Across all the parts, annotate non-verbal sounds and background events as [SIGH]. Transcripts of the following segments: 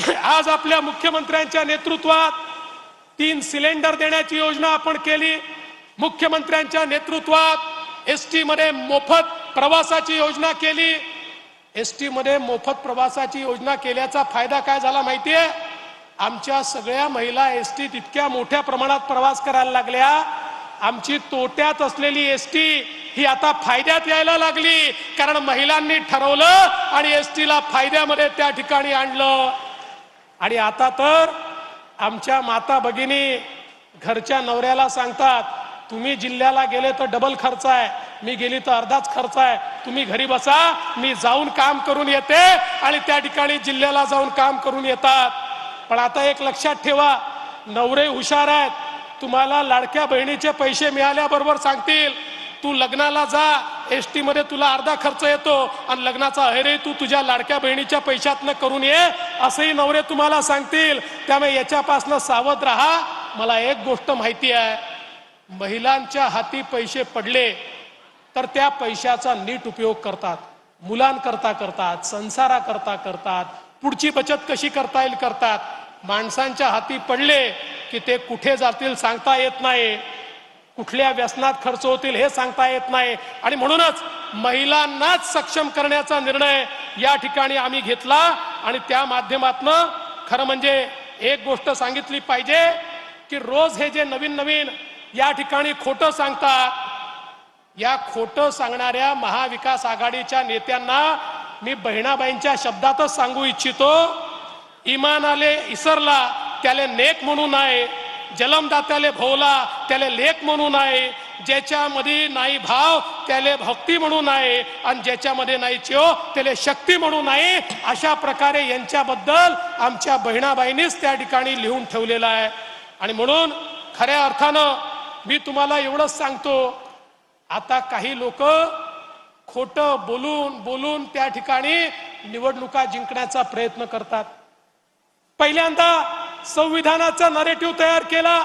[LAUGHS] आज आपल्या मुख्यमंत्र्यांच्या नेतृत्वात तीन सिलेंडर देण्याची योजना आपण केली. मुख्यमंत्र्यांच्या नेतृत्वात एस टी मध्ये मोफत प्रवासाची योजना केली. एस टी मध्ये मोफत प्रवासाची योजना केल्याचा फायदा काय झाला माहितीये? आमच्या सगळ्या महिला एस टीत इतक्या मोठ्या प्रमाणात प्रवास करायला लागल्या. आमची तोट्यात असलेली एस टी ही आता फायद्यात यायला लागली. कारण महिलांनी ठरवलं आणि एस टीला फायद्यामध्ये त्या ठिकाणी आणलं. आणि आता तर आमच्या माता भगिनी घरच्या नवऱ्याला सांगतात तुम्ही जिल्ह्याला गेले तर डबल खर्च आहे. मी गेली तर अर्धाच खर्च आहे. तुम्ही घरी बसा मी जाऊन काम करून येते आणि त्या ठिकाणी जिल्ह्याला जाऊन काम करून येतात. पण आता एक लक्षात ठेवा नवरे हुशार आहेत. तुम्हाला लाडक्या बहिणीचे पैसे मिळाल्याबरोबर सांगतील तू लग्नाला जा एस टी मध्ये तुला अर्धा खर्च येतो आणि लग्नाचा अहेरही तू तुझ्या लाडक्या बहिणीच्या पैशातनं करून ये असंही नवरे तुम्हाला सांगतील. त्यामुळे याच्यापासनं सावध राहा. मला एक गोष्ट माहिती आहे. महिलांच्या हाती पैसे पडले तर त्या पैशाचा नीट उपयोग करतात. मुलांकरता करतात संसाराकरता करतात. पुढची बचत कशी करता येईल करतात. माणसांच्या हाती पडले की ते कुठे जातील सांगता येत नाही. कुठल्या व्यसनात खर्च होतील हे सांगता येत नाही. आणि म्हणूनच महिलांनाच सक्षम करण्याचा निर्णय या ठिकाणी आम्ही घेतला. आणि त्या माध्यमातनं खरं म्हणजे एक गोष्ट सांगितली पाहिजे की रोज हे जे नवीन नवीन या ठिकाणी खोटं सांगतात या खोटं सांगणाऱ्या महाविकास आघाडीच्या नेत्यांना मी बहिणाबाईंच्या शब्दातच सांगू इच्छितो इमान आले इसरला त्याले नेक म्हणू आहे जलमदात्याले भोवला त्याले लेख म्हणून आहे. ज्याच्यामध्ये नाही भाव त्याले भक्ती म्हणून आहे. आणि ज्याच्यामध्ये नाही चिओ त्याले शक्ती म्हणून आहे. अशा प्रकारे यांच्याबद्दल आमच्या बहिणाबाईंनीच त्या ठिकाणी लिहून ठेवलेलं आहे. आणि म्हणून खऱ्या अर्थानं मी तुम्हाला एवढंच सांगतो. आता काही लोक खोट बोलून बोलून त्या ठिकाणी निवडणुका जिंकण्याचा प्रयत्न करतात. पहिल्यांदा संविधानाचा नरेटिव्ह तयार केला.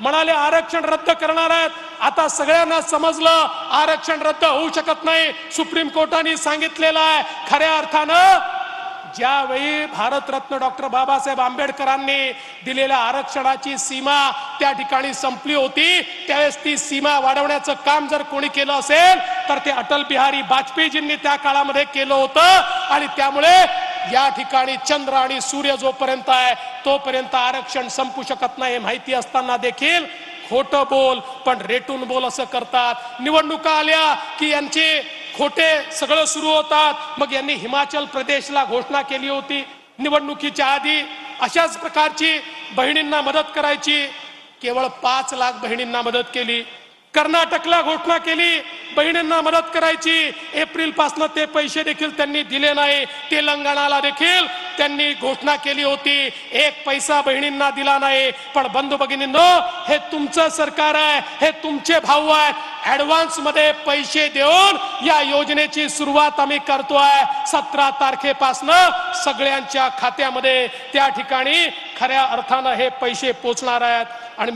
म्हणाले आरक्षण रद्द करणार आहेत. आता सगळ्यांना समजलं आरक्षण रद्द होऊ शकत नाही. सुप्रीम कोर्टाने सांगितलेलं आहे खऱ्या अर्थानं ज्यावेळी भारतरत्न डॉक्टर बाबासाहेब आंबेडकरांनी दिलेल्या आरक्षणाची सीमा त्या ठिकाणी संपली होती त्यावेळेस ती सीमा वाढवण्याचं काम जर कोणी केलं असेल तर ते अटल बिहारी वाजपेयीजींनी त्या काळामध्ये केलं होतं. आणि त्यामुळे या ठिकाणी चंद्र आणि सूर्य जोपर्यंत आहे तोपर्यंत आरक्षण संपू शकत नाही हे माहिती असताना देखील खोटं बोल पण रेटून बोल असं करतात. निवडणुका आल्या की यांचे खोटे सगळं सुरू होतात. मग यांनी हिमाचल प्रदेशला घोषणा केली होती. निवडणुकीच्या आधी अशाच प्रकारची बहिणींना मदत करायची. केवळ पाच लाख बहिणींना मदत केली. कर्नाटकला घोषणा केली. बहिणींना मदत करायची. एप्रिल पासन ते पैसे देखील त्यांनी दिले नाही. तेलंगणाला देखील त्यांनी घोषणा केली होती. एक पैसा बहिणींना दिला नाही. पण बंधू भगिनींनो हे तुमचं सरकार आहे. हे तुमचे भाऊ आहेत ऍडव्हान्समध्ये पैसे देऊन या योजनेची सुरुवात आम्ही करतोय. सतरा तारखेपासनं सगळ्यांच्या खात्यामध्ये त्या ठिकाणी खऱ्या अर्थानं हे पैसे पोचणार आहेत. आणि